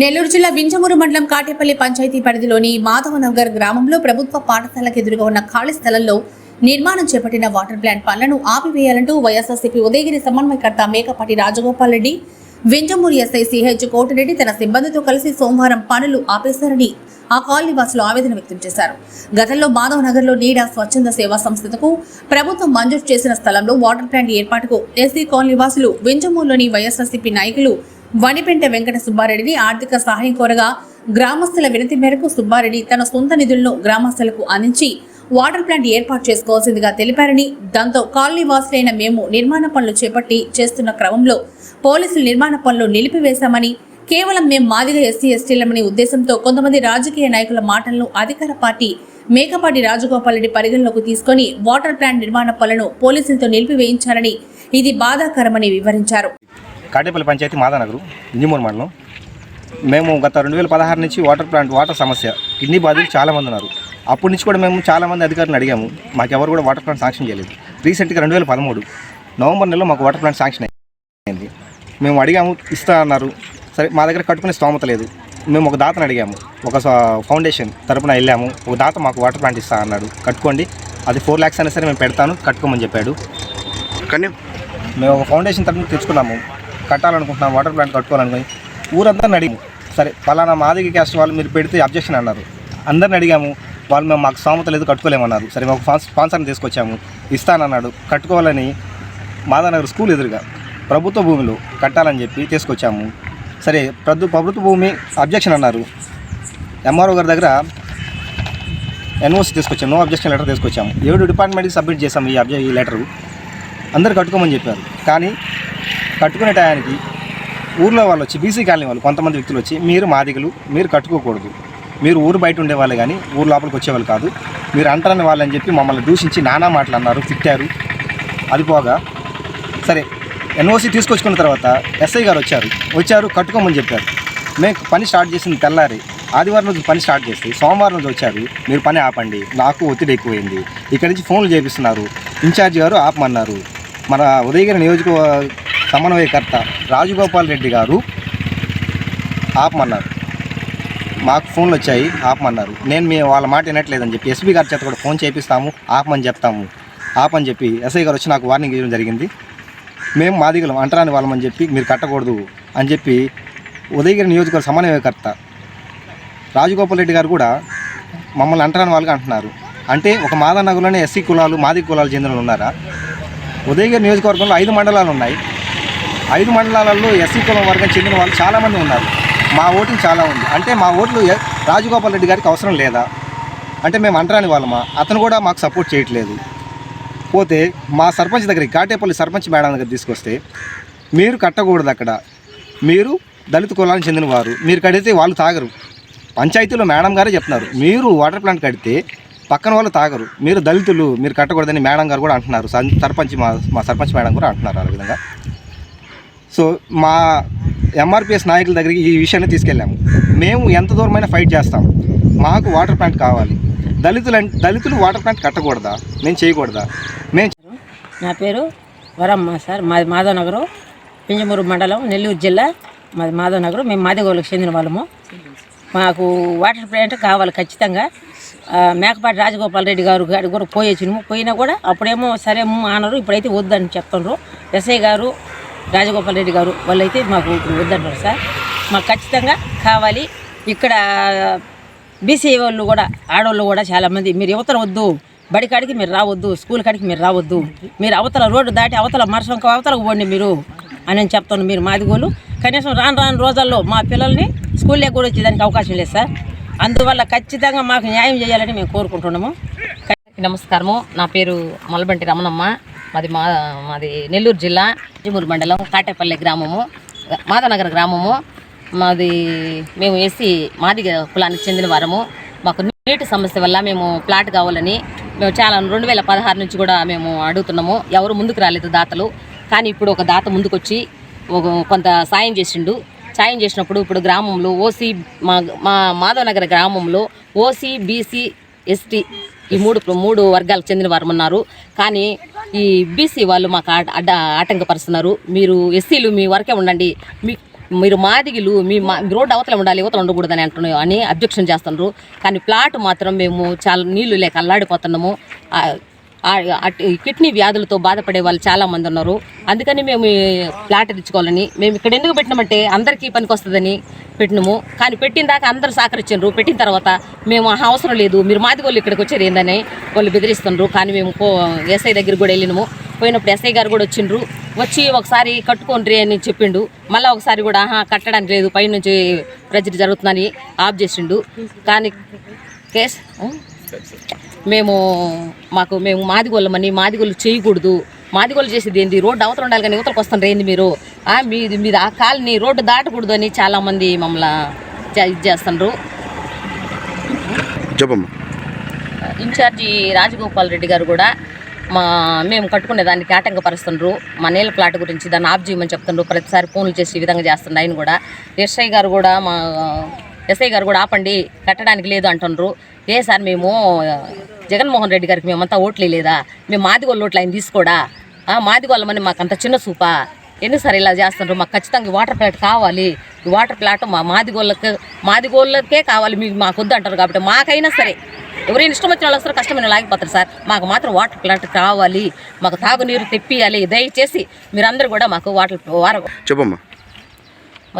నెల్లూరు జిల్లా వింజమూరు మండలం కాటేపల్లి పంచాయతీ పరిధిలోని మాధవనగర్ గ్రామంలో ప్రభుత్వ పాఠశాలకు ఎదురుగా ఉన్న ఖాళీ స్థలంలో నిర్మాణం చేపట్టిన వాటర్ ప్లాంట్ పనులను ఆపివేయాలంటూ వైఎస్ఆర్సీపీ ఉదయగిరి సమన్వయకర్త మేకపాటి రాజగోపాల్ రెడ్డి వింజమూరు ఎస్ఐ సిహెచ్ కోటిరెడ్డి తన సిబ్బందితో కలిసి సోమవారం పనులు ఆపేశారని ఆ కాలనీ వాసులు ఆవేదన వ్యక్తం చేశారు. గతంలో మాధవ్ నగర్లో నీడా స్వచ్ఛంద సేవా సంస్థకు ప్రభుత్వం మంజూరు చేసిన స్థలంలో వాటర్ ప్లాంట్ ఏర్పాటుకు ఎస్సీ కాలనీ వాసులు వింజమూరులోని వైఎస్ఆర్సీపీ నాయకులు వనిపెంట వెంకట సుబ్బారెడ్డిని ఆర్థిక సహాయం కోరగా గ్రామస్తుల వినతి మేరకు సుబ్బారెడ్డి తన సొంత నిధులను గ్రామస్తులకు అందించి వాటర్ ప్లాంట్ ఏర్పాటు చేసుకోవాల్సిందిగా తెలిపారని దాంతో కాలనీ వాసులైన మేము నిర్మాణ పనులు చేపట్టి చేస్తున్న క్రమంలో పోలీసులు నిర్మాణ పనులు నిలిపివేశామని కేవలం మేము మాదిగా ఎస్సీ ఎస్టీలమని ఉద్దేశంతో కొంతమంది రాజకీయ నాయకుల మాటలను అధికార పార్టీ మేకపాటి రాజగోపాల్ రెడ్డి పరిగణలోకి తీసుకొని వాటర్ ప్లాంట్ నిర్మాణ పనులను పోలీసులతో నిలిపివేయించారని ఇది బాధాకరమని వివరించారు. కాటేపల్లి పంచాయతీ మాదానగరు ఇంజిమూరు మండలం. మేము గత రెండు వేల పదహారు నుంచి వాటర్ ప్లాంట్ వాటర్ సమస్య కిడ్నీ బాధితులు చాలామంది ఉన్నారు. అప్పటి నుంచి కూడా మేము చాలామంది అధికారులను అడిగాము మాకు ఎవరు కూడా వాటర్ ప్లాంట్ శాంక్షన్ చేయలేదు. రీసెంట్గా రెండు వేల పదమూడు నవంబర్ నెలలో మాకు వాటర్ ప్లాంట్ శాంక్షన్ అయింది. మేము అడిగాము ఇస్తా అన్నారు. సరే మా దగ్గర కట్టుకునే స్తోమత లేదు. మేము ఒక దాతను అడిగాము ఒక ఫౌండేషన్ తరపున వెళ్ళాము. ఒక దాత మాకు వాటర్ ప్లాంట్ ఇస్తా అన్నాడు. కట్టుకోండి అది ఫోర్ ల్యాక్స్ అయినా సరే మేము పెడతాను కట్టుకోమని చెప్పాడు. కానీ మేము ఒక ఫౌండేషన్ తరఫున తెచ్చుకున్నాము. కట్టాలనుకుంటున్నాం వాటర్ ప్లాంట్ కట్టుకోవాలనుకుని ఊరందరిని అడిగాము. సరే పలానా మాదిగ క్యాస్ట్ వాళ్ళు మీరు పెడితే అబ్జెక్షన్ అన్నారు. అందరిని అడిగాము వాళ్ళు మేము మాకు సామెత లేదు కట్టుకోలేమన్నారు. సరే మాకు స్పాన్సర్ని తీసుకొచ్చాము ఇస్తానన్నాడు. కట్టుకోవాలని మాదానగర్ స్కూల్ ఎదురుగా ప్రభుత్వ భూమిలో కట్టాలని చెప్పి తీసుకొచ్చాము. సరే ప్రభు ప్రభుత్వ భూమి అబ్జెక్షన్ అన్నారు. ఎంఆర్ఓ గారి దగ్గర ఎన్ఓసి తీసుకొచ్చాము నో అబ్జెక్షన్ లెటర్ తీసుకొచ్చాము. ఏడు డిపార్ట్మెంట్కి సబ్మిట్ చేసాము ఈ అబ్జె ఈ లెటరు. అందరు కట్టుకోమని చెప్పారు. కానీ కట్టుకునే టయానికి ఊర్లో వాళ్ళు వచ్చి బీసీ కాలనీ వాళ్ళు కొంతమంది వ్యక్తులు వచ్చి మీరు మాదిగలు మీరు కట్టుకోకూడదు. మీరు ఊరు బయట ఉండేవాళ్ళు కానీ ఊరు లోపలికి వచ్చేవాళ్ళు కాదు. మీరు అంటారని వాళ్ళని చెప్పి మమ్మల్ని దూషించి నానా మాటలు అన్నారు తిట్టారు. అది పోగా సరే ఎన్ఓసి తీసుకొచ్చుకున్న తర్వాత ఎస్ఐ గారు వచ్చారు. వచ్చారు కట్టుకోమని చెప్పారు. మేము పని స్టార్ట్ చేసింది తెల్లారి. ఆదివారం రోజు పని స్టార్ట్ చేస్తే సోమవారం రోజు వచ్చారు. మీరు పని ఆపండి నాకు ఒత్తిడి ఎక్కువైంది. ఇక్కడి నుంచి ఫోన్లు చేపిస్తున్నారు. ఇన్ఛార్జ్ గారు ఆపమన్నారు. మన ఉదయగిరి నియోజక సమన్వయకర్త రాజగోపాల్ రెడ్డి గారు ఆపమన్నారు. మాకు ఫోన్లు వచ్చాయి ఆపమన్నారు. నేను మీ వాళ్ళ మాట వినట్లేదని చెప్పి ఎస్పీ గారి చేత కూడా ఫోన్ చేపిస్తాము ఆపమని చెప్తాము ఆపని చెప్పి ఎస్ఐ గారు వచ్చి నాకు వార్నింగ్ ఇవ్వడం జరిగింది. మేము మాదిగలం అంటరాని వాళ్ళమని చెప్పి మీరు కట్టకూడదు అని చెప్పి ఉదయగిరి నియోజకవర్గ సమన్వయకర్త రాజగోపాల్ రెడ్డి గారు కూడా మమ్మల్ని అంటరాని వాళ్ళుగా అంటున్నారు. అంటే ఒక మాదానగర్లోనే ఎస్సీ కులాలు మాది కులాలు చెందిన ఉన్నారా? ఉదయగిరి నియోజకవర్గంలో ఐదు మండలాలు ఉన్నాయి. ఐదు మండలాలలో ఎస్సీ కులం వర్గం చెందిన వాళ్ళు చాలామంది ఉన్నారు. మా ఓటింగ్ చాలా ఉంది. అంటే మా ఓట్లు రాజగోపాల్ రెడ్డి గారికి అవసరం లేదా? అంటే మేము అంటరాని వాళ్ళమా? అతను కూడా మాకు సపోర్ట్ చేయట్లేదు. పోతే మా సర్పంచ్ దగ్గరికి కాటేపల్లి సర్పంచ్ మేడం దగ్గర తీసుకొస్తే మీరు కట్టకూడదు అక్కడ. మీరు దళిత కులానికి చెందిన వారు. మీరు కడితే వాళ్ళు తాగరు. పంచాయతీలో మేడం గారే చెప్తున్నారు. మీరు వాటర్ ప్లాంట్ కడితే పక్కన వాళ్ళు తాగరు. మీరు దళితులు మీరు కట్టకూడదని మేడం గారు కూడా అంటున్నారు. సర్పంచ్ మా మా సర్పంచ్ మేడం కూడా అంటున్నారు ఆ విధంగా. సో మా ఎంఆర్పిఎస్ నాయకుల దగ్గరికి ఈ విషయాన్ని తీసుకెళ్ళాము. మేము ఎంత దూరమైన ఫైట్ చేస్తాం. మాకు వాటర్ ప్లాంట్ కావాలి. దళితులు అంటే దళితులు వాటర్ ప్లాంట్ కట్టకూడదా? మేము చేయకూడదా? మేము నా పేరు వరమ్మ సార్. మాది మాధవనగరం పింజమూరు మండలం నెల్లూరు జిల్లా. మాది మాధవనగరం. మేము మాదిగోళ్ళకి చెందిన వాళ్ళము. మాకు వాటర్ ప్లాంట్ కావాలి ఖచ్చితంగా. మేకపాటి రాజగోపాల్ రెడ్డి గారు గారు కూడా పోయొచ్చినాము పోయినా కూడా అప్పుడేమో సరేమో అనరు ఇప్పుడైతే వద్దని చెప్తున్నారు ఎస్ఐ గారు రాజగోపాల్ రెడ్డి గారు వాళ్ళైతే మాకు వద్దంటారు సార్. మాకు ఖచ్చితంగా కావాలి. ఇక్కడ బీసీ వాళ్ళు కూడా ఆడవాళ్ళు కూడా చాలామంది మీరు యువతల వద్దు బడి కాడికి మీరు రావద్దు స్కూల్ కాడికి మీరు రావద్దు మీరు అవతల రోడ్డు దాటి అవతల మరసంక అవతలకు పోండి మీరు అని నేను చెప్తాను మీరు మాదిగోలు కనీసం రాను రాను రోజుల్లో మా పిల్లల్ని స్కూల్లో కూడా వచ్చేదానికి అవకాశం లేదు సార్. అందువల్ల ఖచ్చితంగా మాకు న్యాయం చేయాలని మేము కోరుకుంటున్నాము. నమస్కారము. నా పేరు మలబంటి రమణమ్మ. మాది మా మాది నెల్లూరు జిల్లా జిమూరు మండలం కాటేపల్లి గ్రామము మాధనగర్ గ్రామము. మాది మేము వేసి మాదిగ కులానికి చెందిన వారము. మాకు నీటి సమస్య వల్ల మేము ప్లాట్ కావాలని మేము చాలా రెండు వేల పదహారు నుంచి కూడా మేము అడుగుతున్నాము. ఎవరు ముందుకు రాలేదు దాతలు. కానీ ఇప్పుడు ఒక దాత ముందుకొచ్చి ఒక కొంత సాయం చేసిండు. సాయం చేసినప్పుడు ఇప్పుడు గ్రామంలో ఓసీ మా మా మాధవనగర్ గ్రామంలో ఓసీ బీసీ ఎస్టీ ఈ మూడు మూడు వర్గాలకు చెందిన వారు ఉన్నారు. కానీ ఈ బీసీ వాళ్ళు మాకు అడ్డ ఆటంకపరుస్తున్నారు. మీరు ఎస్సీలు మీ వరకే ఉండండి. మీ మీరు మాదిగిలు మీ మా రోడ్డు అవతల ఉండాలి యువతలు ఉండకూడదని అంటున్నారు అని అబ్జెక్షన్ చేస్తున్నారు. కానీ ప్లాట్ మాత్రం మేము చాలా నీళ్ళు లేక అల్లాడిపోతున్నాము. కిడ్నీ వ్యాధులతో బాధపడే వాళ్ళు చాలా మంది ఉన్నారు. అందుకని మేము ఈ ప్లాట్ తెచ్చుకోవాలని మేము ఇక్కడ ఎందుకు పెట్టినామంటే అందరికీ పనికి వస్తుందని పెట్టినాము. కానీ పెట్టిన దాకా అందరూ సహకరించారు పెట్టిన తర్వాత మేము ఆహా, అవసరం లేదు మీరు మాది వాళ్ళు ఇక్కడికి వచ్చారు ఏందని వాళ్ళు బెదిరిస్తున్నారు కానీ మేము కో ఎస్ఐ దగ్గరికి కూడా వెళ్ళినాము. పోయినప్పుడు ఎస్ఐ గారు కూడా వచ్చిండ్రు. వచ్చి ఒకసారి కట్టుకోండి అని చెప్పిండు. మళ్ళీ ఒకసారి కూడా ఆహా కట్టడానికి లేదు పైనుంచి ప్రజలు జరుగుతుందని ఆఫ్ చేసిండు. కానీ కేస్ మేము మాకు మేము మాదిగోళ్ళమని మాదిగోళ్ళు చేయకూడదు. మాదిగోళ్ళు చేసేది ఏంది? రోడ్డు అవతల ఉండాలి కానీ యువతలకు వస్తుండ్రు ఏంది మీరు. మీది మీది ఆ కాలనీ రోడ్డు దాటకూడదు అని చాలామంది మమ్మల్ని ఇది చేస్తుండ్రు. చెప్పమ్మా. ఇన్ఛార్జి రాజగోపాల్ రెడ్డి గారు కూడా మా మేము కట్టుకునే దానికి ఆటంకపరుస్తుండ్రు మా నీళ్ళ ప్లాట్ గురించి దాన్ని ఆఫ్ చేయమని చెప్తుండ్రు. ప్రతిసారి ఫోన్లు చేసి ఈ విధంగా చేస్తుండ్రు. ఆయన కూడా. ఎస్ఐ గారు కూడా మా ఎస్ఐ గారు కూడా ఆపండి కట్టడానికి లేదు అంటుండ్రు ఏ సార్ మేము జగన్మోహన్ రెడ్డి గారికి మేమంతా ఓట్లు లేదా మేము మాదిగోళ్ళ ఓట్లు ఆయన తీసుకోడా? మాదిగోళ్ళమని మాకు అంత చిన్న సూపా? ఎందుకు సార్ ఇలా చేస్తుండ్రు? మాకు ఖచ్చితంగా వాటర్ ప్లాట్ కావాలి. ఈ వాటర్ ప్లాట్ మా మాదిగోళ్ళకి మాదిగోళ్ళకే కావాలి. మీకు మాకు వద్దు అంటారు కాబట్టి మాకైనా సరే. ఎవరైనా ఇష్టం వచ్చిన వాళ్ళు వస్తారు కష్టమైన లాగిపోతారు సార్. మాకు మాత్రం వాటర్ ప్లాంట్ కావాలి. మాకు తాగునీరు తెప్పియాలి. దయచేసి మీరందరూ కూడా మాకు వాటర్ వార చెప్పమ్మా.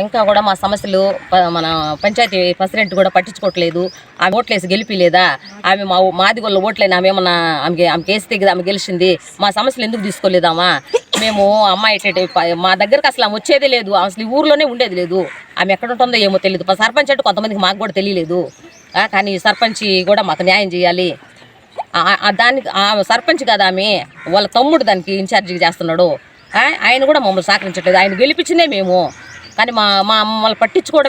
ఇంకా కూడా మా సమస్యలు ప- మన పంచాయతీ ప్రెసిడెంట్ కూడా పట్టించుకోవట్లేదు. ఆమె ఓట్లేసి గెలిపిలేదా? ఆమె మా మాదిగోళ్ళ ఓట్లేని ఆమె ఏమన్నా ఆమెకి ఆమెకి వేస్తే కదా ఆమె గెలిచింది. మా సమస్యలు ఎందుకు తీసుకోలేదామా? మేము అమ్మాయి మా దగ్గరకు అసలు ఆమె వచ్చేదే లేదు. అసలు ఊర్లోనే ఉండేది లేదు. ఆమె ఎక్కడ ఉంటుందో ఏమో తెలియదు సర్పంచ్ అంటే కొంతమందికి మాకు కూడా తెలియలేదు. కానీ సర్పంచ్ కూడా మాకు న్యాయం చేయాలి. దానికి ఆ సర్పంచ్ కదా ఆమె. వాళ్ళ తమ్ముడు దానికి ఇన్ఛార్జిగా చేస్తున్నాడు. ఆయన కూడా మమ్మల్ని సహకరించట్లేదు. ఆయన గెలిపించిందే మేము. కానీ మా మా మమ్మల్ని పట్టించుకోవడం